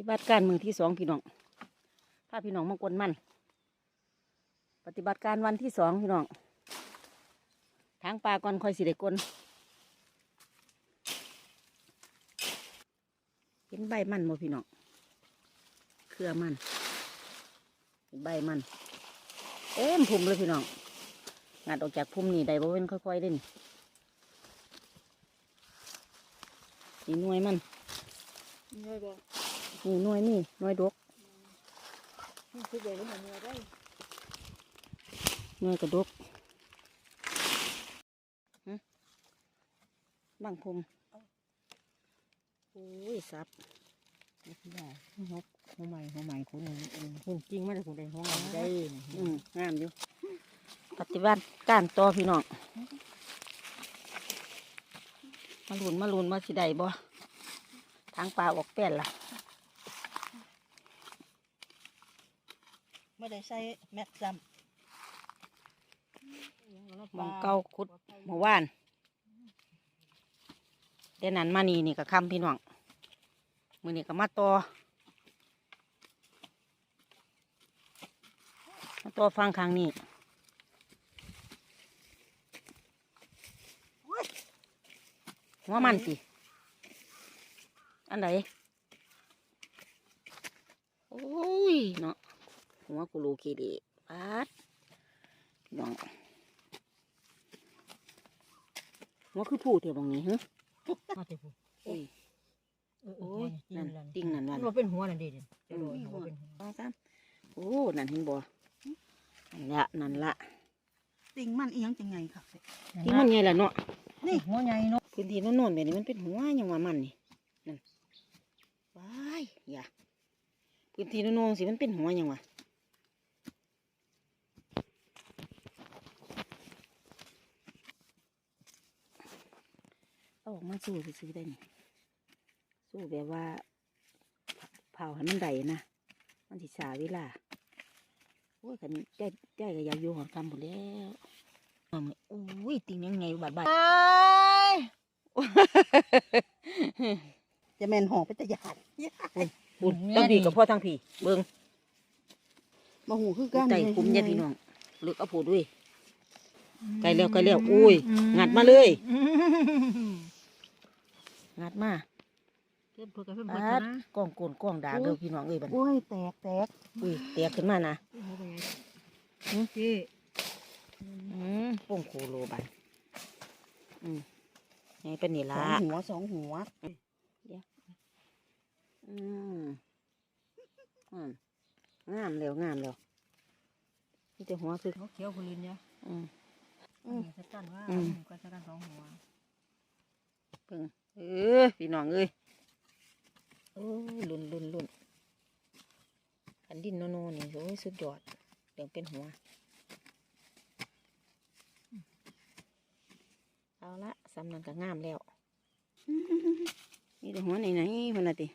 ฏิบัติการมือที่สองพี่น้องพาพี่น้องมากวนมัน ปฏิบัติการวันที่สองพี่น้องทางปลาก่อนคอยสิได้กลนเห็นใบมันบ่พี่น้องเครือมันใบมันเต็มพุ่มเลยพี่น้องงัดออกจากพุ่มนี่ได้บ่เป็นค่อยๆเด่นนี่น่วยมันน้อยบ่ นี่หน่วยนี่หน่วยดกคือได้มันน้อยได้หน่วยกระดกหึบังพุ่มโอ้ยสับได้หัวหัวใหม่หัวใหม่คุณคุณจริงมาได้คุณได้หัวใหม่ได้อืมงามอยู่ปฏิบัติการต่อพี่น้องมาลุนมาลุนมาสิได้บ่ทางปลาออกแป้นล่ะ ไม่ได้ใส่แม็กซัมหมองเก่าขุดเมื่อวานเดี๋ยวนั้นมานี่นี่ก็คำพี่น้องมือนี่ก็มาต่อมาต่อฟังครั้งนี้หัวมันสิอันไหนโอ้ยเนาะ หัวกูรูคีดีปัดพี่น้องหัวคือผู้เทียบตรงนี้ฮะมาเถอะพูโอ้ยโอ้โอ้ยยนั่นั่นนติ้งนั่นมัวันนว่าเป็นหัวนั่นดิจะโดนอืมหัวเป็นหัวสองสามโอ้นั่นเห็นบ่นั่นละนั่นละติงมันอีหยังจังไงค่ะที่มันไงล่ะเนาะนี่หัวใหญ่เนาะพื้นที่โน่นๆแบบนี้มันเป็นหัวยังว่ามันนี่นั่นว้ายอย่าพื้นที่โน่นๆสิมันเป็นหัวยังวะเอาออกมาสู้ซื้อๆได้นี่สู้แบบว่า เผาให้มันได้นะมันสิสาเวลาโอ้ยขันใจใจก็อยากอยู่หอดคำหมดแล้วเอามืออุ้ยติงยังไงบาดบาดจะแม่นหองไปแต่หยาดบุญตั้งผีกับพ่อทั้งผีเบิ้งมาหูคือกันใจคุ้มเนี่ยพี่น้องเลือกเอาผูดด้วยไกลแล้วไกลแล้วอุ้ย งัดมาเลย งัดมาเพื่อนเพื่อนเพื่อนปัเพื่อนดนะกล้องโกนกล้องด่าเด้อพี่น้องเอ้ยบัดนี้โอ้ยแตกแตกอุ้ยแตกขึ้นมานะหัวใหญ่พี่อืมโป่งโคโลบัดอืมไงเป็นนี่สละองหัวสองหัวอืมอืมงามเร็วงามเร็วนี่แต่หัวคือหัวเขียวคุณลินเนี่ยอืมอืมจะกันว่าอืมก็จะกันสองหัวเพิ่ง เออพี่น้องเอ้ยโอ้ลุนลุนลุนขันดินโนโนนี่โอ้ยสุดยอดเดี๋ยวเป็นหัว เอาละสำนันก็งามแล้วนี่แต่หัวไหนไหนๆมันน่ะติ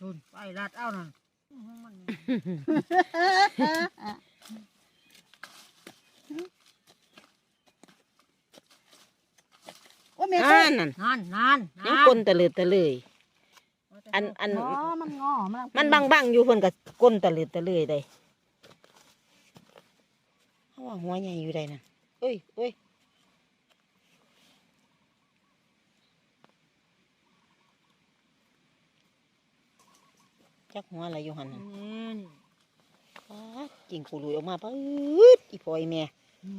ทุนไปลาดเอาน่ะมัน โอ้ย แม่อ่านั่นนานนานยังกลนตะเลิดตะเลย อันอัน อ๋อมันงอมันมันบังบังๆอยู่เพิ่นก็ก้นตะเลิดตะเลยได้เพราะว่าหัวใหญ่อยู่ได้นั่นเอ้ยเอ้ยจักหัวอะไรอยู่หันน่ะนี่นี่ปาดกิ่งกูลุยออกมาปาดอีพอยแม่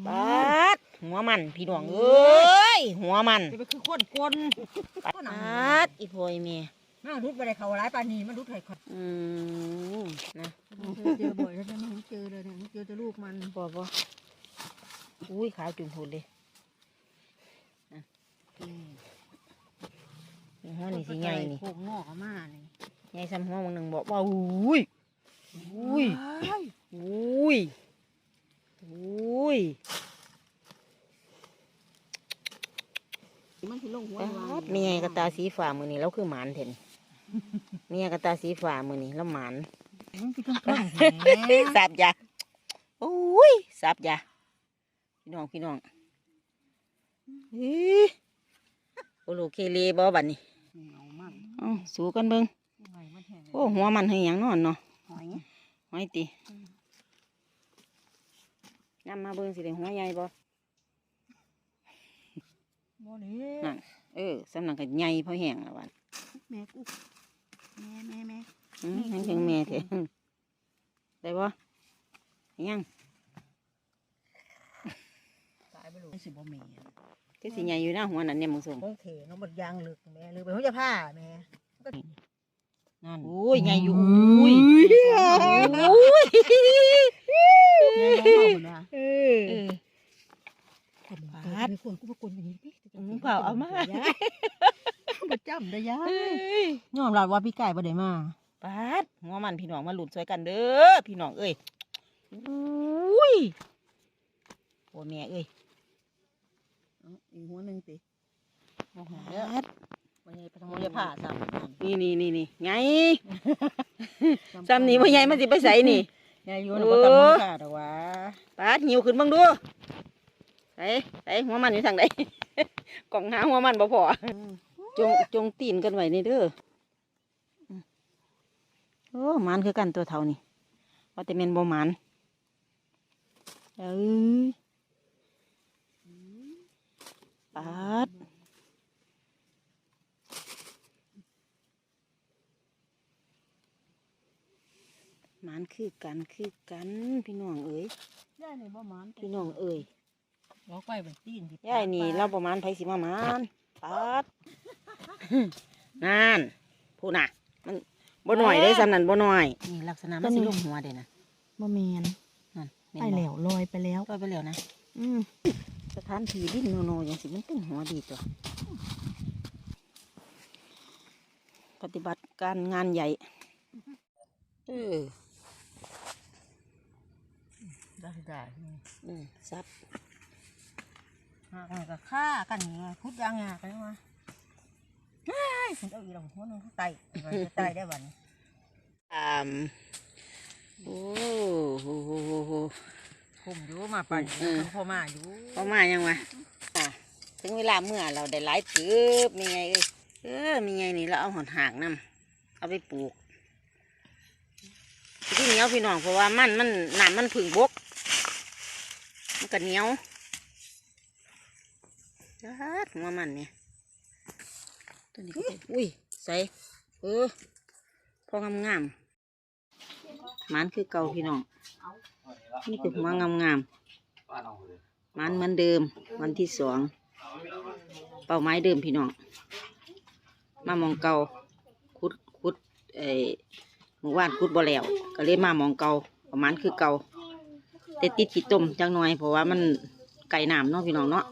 ปาด หัวมันพี่น้องเอ้ยหัวมันจะไปคือคนกลปาดอีพอยแม่น่ารุดไปได้เขาหลายปานนี้มันรุดไทยคนอืมนะเจอบ่อยแล้วนะมันเจอเลยเนี่ยเจอแต่ลูกมันบอบ่อุ้ยขาวจุ่มพูดเลยนั่นนี่หัวนี่สิใหญ่นี่โคงงอกออกมานี่ใหญ่ซ้ำหัวมึงหนึ่งบอกว่าอุ้ยอุ้ยอุ้ยอุ้ย มันสิลงหัวปวาาดมีไงกระตาสีฟ้ามือนี่แล้วคือหมานเห็นมีไงกระตาสีฟ้ามือนี่แล้วหมานมันคือต้องต้องสับยาโอ้ยสับยาพี่น้องพี่น้องเฮ้ยโอโลเคเลบ่บัดนี้เหนียวมันเอ้าสู้กันเบิ่งหัวใหม่มันแห้งโอ้หัวมันเฮียงนอนเนาะหอยหอยตินำมาเบิ่งสิได้หัวใหญ่บ่ โมนี่นั่นเออสำนักก็ใหญ่พอแห้งแล้วบัดแม่กูแม่แม่แม่อืมยังถึงแม่แท้ได้บ่ยังตายไปเลยไม่สิบ่แม่ก็สิใหญ่อยู่นะหัวนั่นเนี่ยมึงส่งห้องเถน้องบดยางลึกแม่ลึกไปห้องจะผ้าแม่นั่นโอ้ยใหญ่อยู่อุ้ยอุ้ยแม่น้องเมาหมดนะเอเออคนปาปาดดคนกูมาคนอย่างนี้อืม เปล่าเอามาบ่จำได้ยาเอ้ยยยอมรับว่าพี่ไก่บ่ได้มาปาดหัวมันพี่น้องมาหลุดช่วยกันเด้อพี่น้องเอ้ยอุ้ยโอ้แม่เอ้ยเอาอีกหัวหนึงติโอ้โหปาดวันนี้ไปทำโมจะผ้าซ้ำนี่นี่นี่นี่ไงซ้ำนี่พ่อใหญ่มันสิไปใส่นี่ยายอยู่นะบ่ทำโมผ้าแต่ว่าปาดหิวขึ้นเบ้างดูใส่ใส่หัวมันอยู่ทางใด กล่องหาหัวมันบ่พอจงจงตีนกันไว้นี่เด้ออืมโอ้มันคือกันตัวเท่านี่ว่าแต่เมนบ่มันเอ้ยปาดมันคือกันคือกันพี่น้องเอ้ยยายนี่บ่หมานพี่น้องเอ้ย เราไปเป็นตีนยายนี่เราประมาณไผสิมาหมานปัดนั่นพูดน่ะ มันบ่หน่อยได้สำนันบ่หน่อยนี่ลักษณะมันสิลงหัวเด้นะบ่แม่นนั่นม่นไปบ่แล้วลอยไปแล้วลอยไปแล้วนะอืมสถานที่ดินโนๆอย่างสิมันเป็นหัวดีตัวปฏิบัติการงานใหญ่ เออได้ได้อืมซับ หากมันก็ฆ่ากันไงพุดยางหากเลยว่าเฮ้ยฉันเอาอีหลังหัวนึงไตมันจะไตได้บัดนี้ตามโอ้โหโหโหโห ผมอยู่มาปั่นอืมพอมาอยู่พอมายังวะอะถึงเวลาเมื่อเราได้หลายตืบมีไงเอ้ยเออมีไงนี่เราเอาหอนหากนํเอาไปปลูกที่เหนียวพี่น้องเพราะว่ามันมันน้ำมันผึ่งบก มันก็เหนียว จัดหัวมันเนี่ยตัวนี้ก็อุ้ยใส่เออพองามงามๆมันคือเก่าพี่น้องนี่คือหัวงามงามๆมันเหมือนเดิมวันที่สองเป้าหมายเดิมพี่น้องมามองเก่าคุดคุดเอ่อหมู่บ้านคุดบ่แล้ว ก็เลยมามองเก่าประมาณคือเก่าแต่ติดขี้ต้มจังหน่อยเพราะว่ามันไก่น้ำเนาะพี่น้องเนาะ